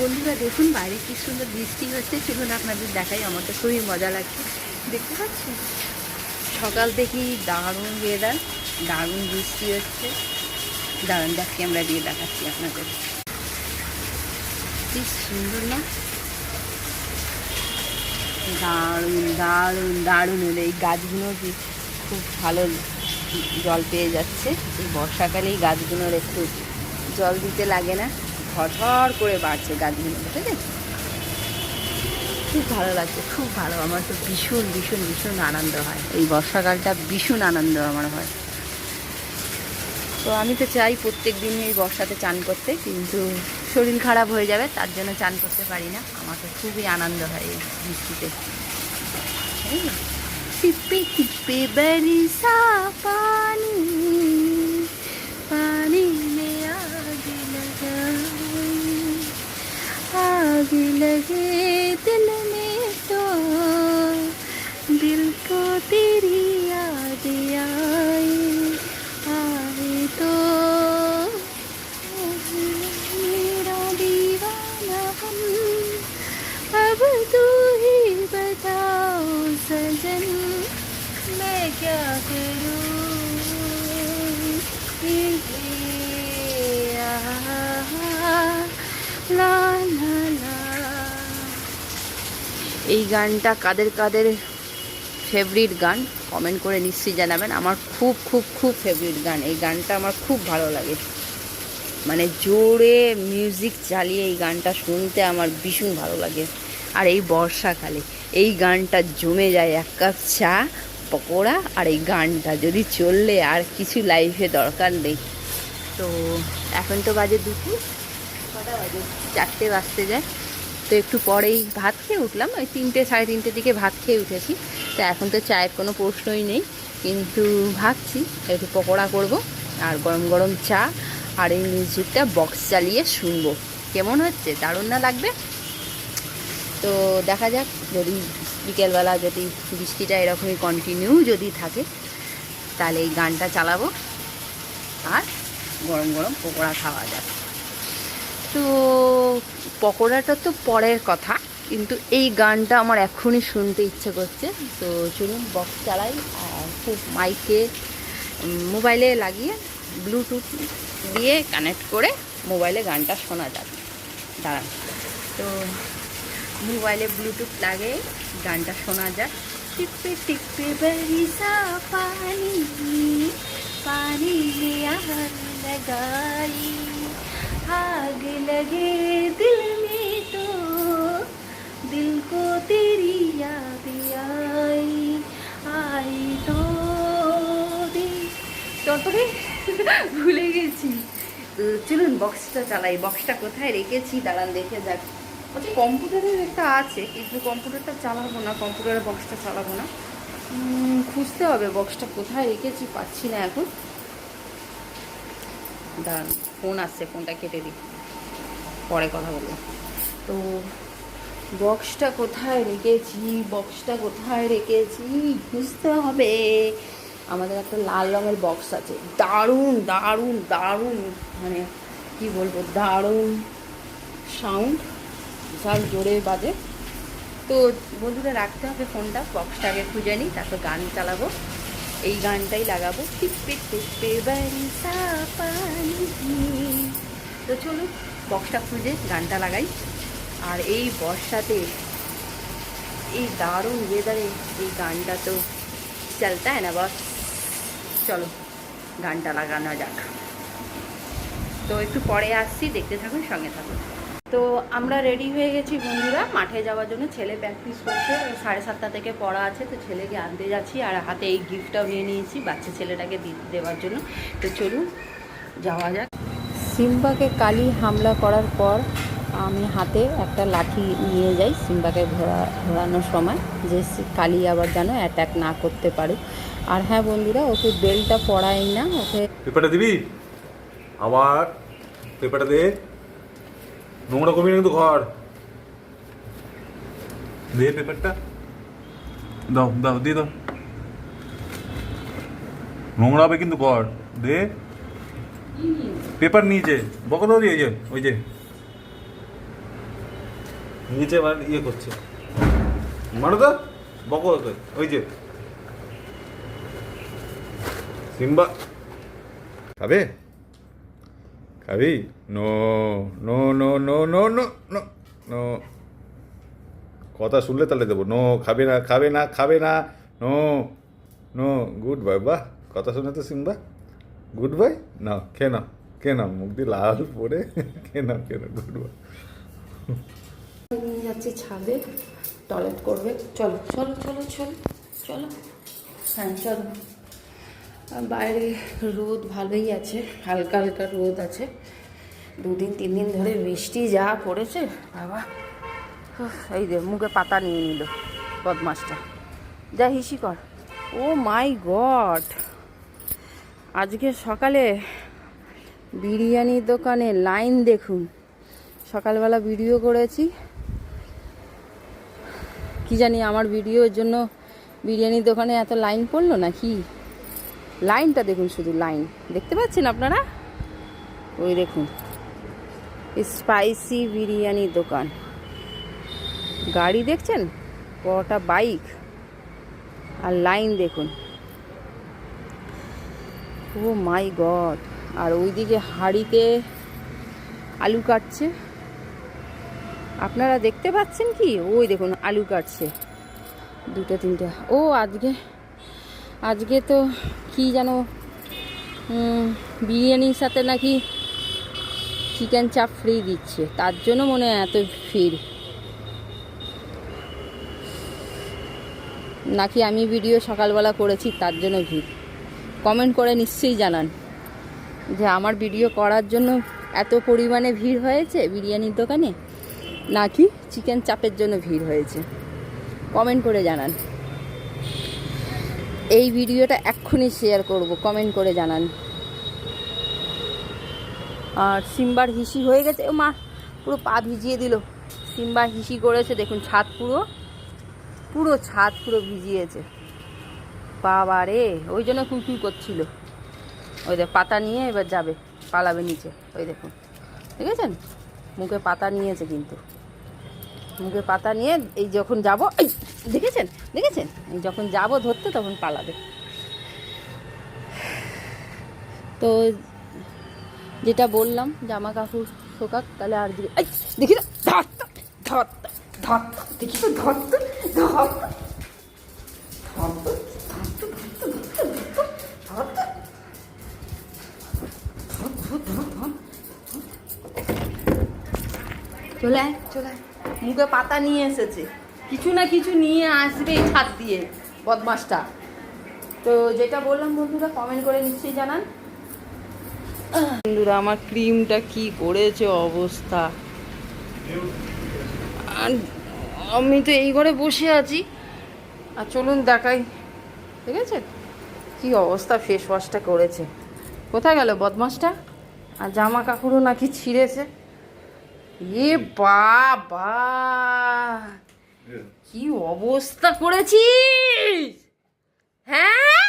বন্ধুরা, দেখুন বাইরে কি সুন্দর বৃষ্টি হচ্ছে। চলুন আপনাদের দেখাই, আমার তো খুবই মজা লাগছে। দেখতে পাচ্ছি সকাল থেকেই দারুণ ওয়েদার দারুণ বৃষ্টি হচ্ছে। দারুণ দেখ ক্যামেরা দিয়ে দেখাচ্ছি আপনাদের। কি সুন্দর না? দারুণ দারুণ দারুণ হলো। এই গাছগুলো খুব ভালো জল পেয়ে যাচ্ছে। এই বর্ষাকালেই গাছগুলোর একটু জল দিতে লাগে না। ঝরঝর করে বাড়ছে গাছগুলো ঠিক আছে? খুব ভালো লাগছে, খুব ভালো। আমার তো ভীষণ ভীষণ ভীষণ আনন্দ হয়। এই বর্ষাকালটা ভীষণ আনন্দ আমার হয়। তো আমি তো চাই প্রত্যেক দিন এই বর্ষাতে চান করতে, কিন্তু শরীর খারাপ হয়ে যাবে, তার জন্য চান করতে পারি না। আমার তো খুবই আনন্দ হয় এই বৃষ্টিতে। টিপে টিপে, বেরিসা পানি। आग लगे दिल में तो। दिल को तेरी याद आई आए तो। मेरा दीवाना हम, अब तू ही बताओ सजन, मैं क्या करूँ? এই গানটা কাদের কাদের ফেভারিট গান কমেন্ট করে নিশ্চয়ই জানাবেন। আমার খুব খুব খুব ফেভারিট গান। এই গানটা আমার খুব ভালো লাগে। মানে জোরে মিউজিক চালিয়ে এই গানটা শুনতে আমার ভীষণ ভালো লাগে। আর এই বর্ষাকালে এই গানটা জমে যায় এক কাপ চা, পকোড়া, আর এই গানটা যদি চললে আর কিছু লাইফে দরকার নেই। তো এখন তো বাজে দুপুর কটা বাজে? চারটে বাজতে যায়। তো একটু পরেই ভাত খেয়ে উঠলাম। ওই তিনটে, সাড়ে তিনটের দিকে ভাত খেয়ে উঠেছি। তো এখন তো চায়ের কোনো প্রশ্নই নেই, কিন্তু ভাবছি একটু পকোড়া করব আর গরম গরম চা আর এই মিউজিকটা বক্স চালিয়ে শুনব। কেমন হচ্ছে? দারুণ না লাগবে? তো দেখা যাক, যদি বিকেলবেলা যদি বৃষ্টিটা এরকমই কন্টিনিউ যদি থাকে, তাহলে এই গানটা চালাবো আর গরম গরম পকোড়া খাওয়া যাবে তো পকোড়াটা তো পরের কথা কিন্তু এই গানটা আমার এখনই শুনতে ইচ্ছে করছে তো চলুন বক্স চালাই আর খুব মাইকে উম, মোবাইলে লাগিয়ে ব্লুটুথ দিয়ে কানেক্ট করে মোবাইলে গানটা শোনা যাবে দাঁড়ান তো মোবাইলে ব্লুটুথ লাগে গানটা শোনা যাক টিপে টিপে বরিসা পানি पानी में आग लगाई आग लगे दिल में तो दिल को तेरी याद आई आई तो दिल তারপরে ভুলে গেছি তো চলুন বক্সটা চালাই বক্সটা কোথায় রেখেছি দাঁড়ান দেখে যাক আচ্ছা কম্পিউটারের একটা আছে কিন্তু কম্পিউটারটা চালাবো না কম্পিউটারের বক্সটা চালাবো না উম, খুঁজতে হবে বক্সটা কোথায় রেখেছি পাচ্ছি না এখন দাঁড়ান ফোন আসছে, ফোনটা কেটে দিই। পরে কথা বলব। তো বক্সটা কোথায় রেখেছি? বক্সটা কোথায় রেখেছি? খুঁজতে হবে। আমাদের একটা লাল রঙের বক্স আছে। দারুণ দারুণ দারুণ। মানে কি বলব, দারুণ সাউন্ড। বিশাল জোরে বাজে। তো বন্ধুরা রাখতে হবে ফোনটা। বক্সটা আগে খুঁজে নিই, তারপর গান চালাবো। এই গানটাই লাগাবো। তো চলুন, বক্সটা খুঁজে গানটা লাগাই। আর এই বর্ষাতে এই দারুণ ওয়েদারে এই গানটা তো চলতা হয় না, বস। চলো, গানটা লাগানো যাক। তো একটু পরে আসছি, দেখতে থাকুন, সঙ্গে থাকুন। তো আমরা রেডি হয়ে গেছি বন্ধুরা। মাঠে যাওয়ার জন্য ছেলে প্র্যাকটিস করছে। সাড়ে সাতটা থেকে পড়া আছে তো ছেলেকে আনতে যাচ্ছি আর হাতে এই গিফটটাও নিয়ে নিয়েছি বাচ্চা ছেলেটাকে দেওয়ার জন্য। তো চলুন যাওয়া যাক। সিম্বাকে কালি হামলা করার পর আমি হাতে একটা লাঠি নিয়ে যাই সিম্বাকে ঘোরা ঘোরানোর সময়। যে কালি আবার যেন অ্যাটাক না করতে পারে। আর হ্যাঁ বন্ধুরা ওকে বেলটা পড়াই না ওকে পেপারটা দিবি? আবার পেপারটা দে। নোংরা কমি না কিন্তু ঘর? দে পেপারটা। দাও দাও, দিয়ে দাও। নোংরা হবে কিন্তু ঘর। দে। পেপার নিয়েছে বকো দাও দিয়ে যে, ওই যে। নিচে এবার ইয়ে করছে। মারো তো? বকো ওই যে। সিম্বা। খাবে? খাবি no no no no no no no no কথা শুনলে তাহলে দেবো। নো খাবে না খাবে না খাবে না। নো নো গুড বাই বাহ। কথা শুনে তো সিম্বা গুড বাই না খেয়ে নাও খেয়ে নাও। মুখ দিয়ে লাল পরে খেয়ে নাও খেয়ে নাও গুড বাই যাচ্ছি ছাদে, টয়লেট করবে। চলো চলো চলো চলো চলো। হ্যাঁ চলো। বাইরে রোদ ভালোই আছে, হালকা হালকা রোদ আছে। দুদিন তিন দিন ধরে বৃষ্টি যা পড়েছে, বাবা। এই দে মুখে পাতা নিয়ে নিল বদমাসটা যা হিসি কর। Oh my God! আজকে সকালে বিরিয়ানির দোকানে লাইন দেখুন। সকালবেলা ভিডিও করেছি। কি জানি আমার ভিডিওর জন্য বিরিয়ানির দোকানে এত লাইন পড়ল না কি লাইনটা দেখুন শুধু, লাইন। দেখতে পাচ্ছেন আপনারা? ওই দেখুন। স্পাইসি বিরিয়ানির দোকান। গাড়ি দেখছেন? কটা বাইক। আর লাইন দেখুন। ও মাই গড। আর ওইদিকে হাঁড়িতে আলু কাটছে। আপনারা দেখতে পাচ্ছেন কি? ওই দেখুন, আলু কাটছে। দুটো, তিনটা। ও, আজকে আজকে তো কি যেন বিরিয়ানির সাথে নাকি চিকেন চাপ ফ্রি দিচ্ছে। তার জন্য মনে হয় এত ভিড়। নাকি আমি ভিডিও সকালবেলা করেছি, তার জন্য ভিড়। কমেন্ট করে নিশ্চয়ই জানান। যে আমার ভিডিও করার জন্য এত পরিমাণে ভিড় হয়েছে বিরিয়ানির দোকানে? নাকি চিকেন চাপের জন্য ভিড় হয়েছে? কমেন্ট করে জানান। এই ভিডিওটা এক্ষুনি শেয়ার করব কমেন্ট করে জানান। আর সিম্বার হিসি হয়ে গেছে ও মা, পুরো পা ভিজিয়ে দিল। সিম্বা হিসি করেছে, দেখুন ছাদ পুরো পুরো ছাদ পুরো ভিজিয়েছে। বাবা রে, ওই জন্য কুকুর করছিল। ওই দেখ, পাতা নিয়ে এবার যাবে, পালাবে নিচে, ওই দেখুন। দেখেছেন? মুখে পাতা নিয়েছে কিন্তু। মুখে পাতা নিয়ে এই যখন যাব দেখেছেন দেখেছেন যখন যাব ধরতে তখন পালাবে তো যেটা বললাম জামা কাপড় শোকাক তাহলে আর দিকে দেখি না ধর ধর দেখি তো চলে চলে মুখে পাতা নিয়ে এসেছে কিছু না কিছু নিয়ে আসবে এই ছাদ দিয়ে বদমাসটা তো যেটা বললাম বন্ধুরা কমেন্ট করে নিশ্চয়ই জানান। বন্ধুরা, আমার ক্রিমটা কি করেছে অবস্থা? আমি তো এই ঘরে বসে আছি। আর চলুন দেখাই। ঠিক আছে? কি অবস্থা ফেস ওয়াশটা করেছে। কোথায় গেল বদমাসটা আর জামা কাপড়ও নাকি ছিঁড়েছে? এ বাবা! কি অবস্থা করেছিস? হ্যাঁ?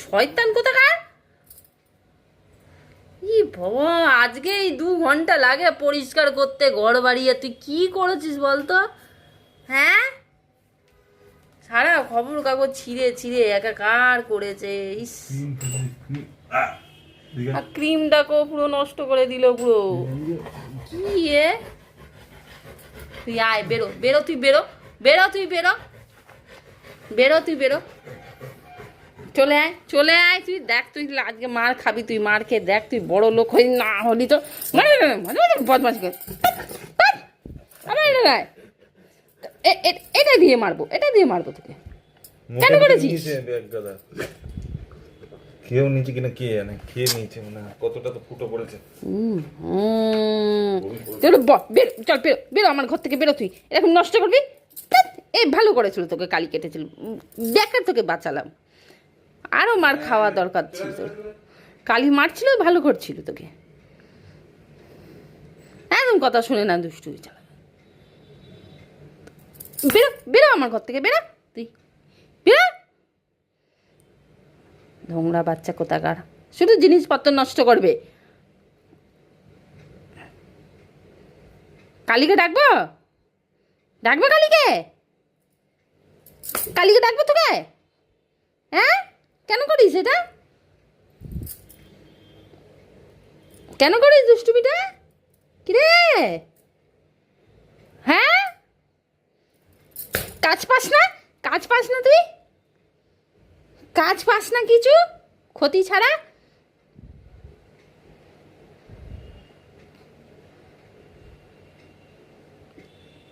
শয়তান কোথাকার? ই বাবা আজকে এই দু ঘণ্টা লাগে পরিষ্কার করতে ঘর বাড়িয়ে। তুই কি করেছিস বলতো? হ্যাঁ? সারা খবর কাগজ ছিঁড়ে ছিঁড়ে একাকার করেছে ইস। আর ক্রিমটাকেও পুরো নষ্ট করে দিল পুরো। কি এ? তুই আয় বেরো বেরো তুই বেরো বেরো তুই বেরো। বেরো তুই বেরো। চলে আয় চলে আয় তুই দেখ তুই আজকে মার খাবি তুই মার খেয়ে দেখ তুই বড় লোক হয়ে না হলি তো। বদমাস কর। আবার এটা নয় এ- এ- এটা দিয়ে মারবো এটা দিয়ে মারবো তোকে। কেন করেছিস? খেয়েও নিয়েছে কিনা কে জানে খেয়ে নিয়েছে মানে কতটা তো ফুটো পড়েছে। চলো বের চল, বেরো বেরো আমার ঘর থেকে বেরো তুই। এরকম নষ্ট করবি? এ ভালো করেছিল তোকে, কালি কেটেছিল। বেকার তোকে বাঁচালাম। আরও মার খাওয়া দরকার ছিল তোর। কালি মারছিল, ভালো করছিল তোকে। একদম কথা শুনে না, দুষ্টু চালা বেরো বেরো আমার ঘর থেকে, বেরো তুই। বেরো? নোংরা বাচ্চা কোথাকার? শুধু জিনিসপত্র নষ্ট করবে। কালীকে ডাকবো? ডাকবো কালীকে? কালীকে ডাকবো তোকে? হ্যাঁ? কেন করিস এটা? কেন করিস দুষ্টুমিটা? কিরে? হ্যাঁ? কাজ পাস না? কাজ পাস না তুই? কাজ পাস না কিছু? ক্ষতি ছাড়া?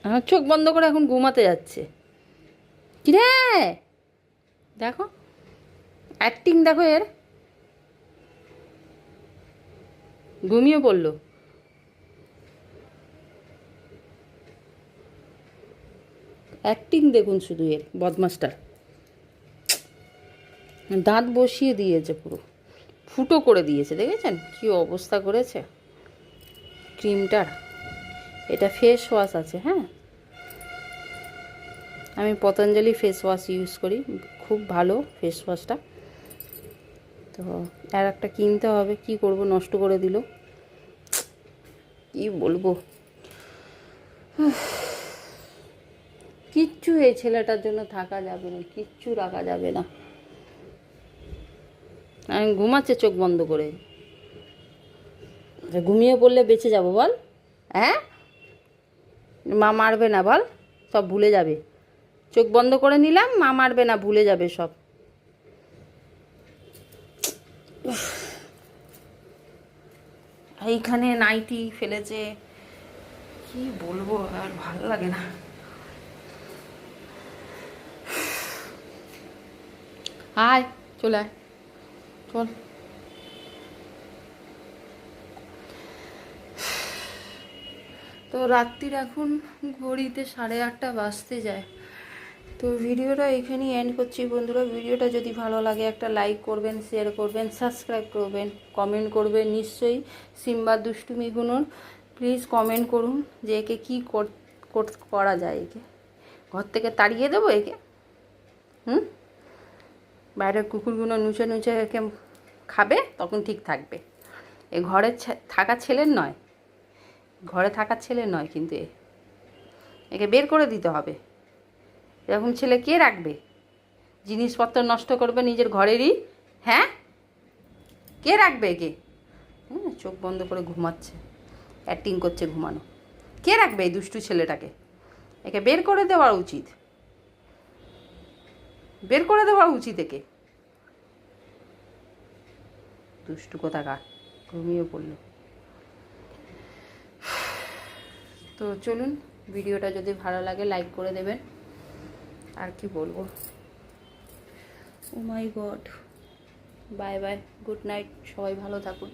আমার চোখ বন্ধ করে এখন ঘুমাতে যাচ্ছে। কিরে? দেখো। অ্যাক্টিং দেখো এর। ঘুমিয়ে পড়ল। অ্যাক্টিং দেখুন শুধু এর, বদমাসটার। দাঁত বসিয়ে দিয়েছে পুরো। ফুটো করে দিয়েছে, দেখেছেন? কি অবস্থা করেছে? ক্রিমটার এটা ফেস ওয়াশ আছে হ্যাঁ? আমি পতঞ্জলি ফেস ওয়াশ ইউজ করি, খুব ভালো ফেস ওয়াশটা তো আর একটা কিনতে হবে, কি করব? নষ্ট করে দিল। কি বলব? কিচ্ছু এই ছেলেটার জন্য থাকা যাবে না, কিচ্ছু রাখা যাবে না। আমি ঘুমাচ্ছে চোখ বন্ধ করে। আচ্ছা, ঘুমিয়ে পড়লে বেঁচে যাব বল হ্যাঁ? মা মারবে না বল সব ভুলে যাবে। চোখ বন্ধ করে নিলাম মা মারবে না ভুলে যাবে সব। এইখানে নাইটি ফেলেছে কি বলব আর ভালো লাগে না। আয় চলে আয়। চল তো রাত্রির এখন ঘড়িতে সাড়ে আটটা বাজতে যায়। তো ভিডিওটা এখানেই এন্ড করছি বন্ধুরা। ভিডিওটা যদি ভালো লাগে একটা লাইক করবেন শেয়ার করবেন সাবস্ক্রাইব করবেন কমেন্ট করবেন নিশ্চয়ই। সিম্বা দুষ্টুমি গুনুন। প্লিজ কমেন্ট করুন যে একে কী করা যায় একে। ঘর থেকে তাড়িয়ে দেবো একে? হুম? বাইরের কুকুরগুলো নুচে নুচে একে খাবে, তখন ঠিক থাকবে। এ ঘরে থাকা ছেলের নয়। ঘরে থাকার ছেলে নয় কিন্তু এ। একে বের করে দিতে হবে। এরকম ছেলে কে রাখবে? জিনিসপত্র নষ্ট করবে নিজের ঘরেরই? হ্যাঁ? কে রাখবে একে? হ্যাঁ চোখ বন্ধ করে ঘুমাচ্ছে। অ্যাক্টিং করছে ঘুমানো। কে রাখবে এই দুষ্টু ছেলেটাকে? একে বের করে দেওয়া উচিত। বের করে দেওয়া উচিত একে। দুষ্টু কোথাকার ঘুমিয়ে পড়ল। তো চলুন ভিডিওটা যদি ভালো লাগে লাইক করে দেবেন। আর কি বলব? ও my God bye bye good night সবাই ভালো থাকুন।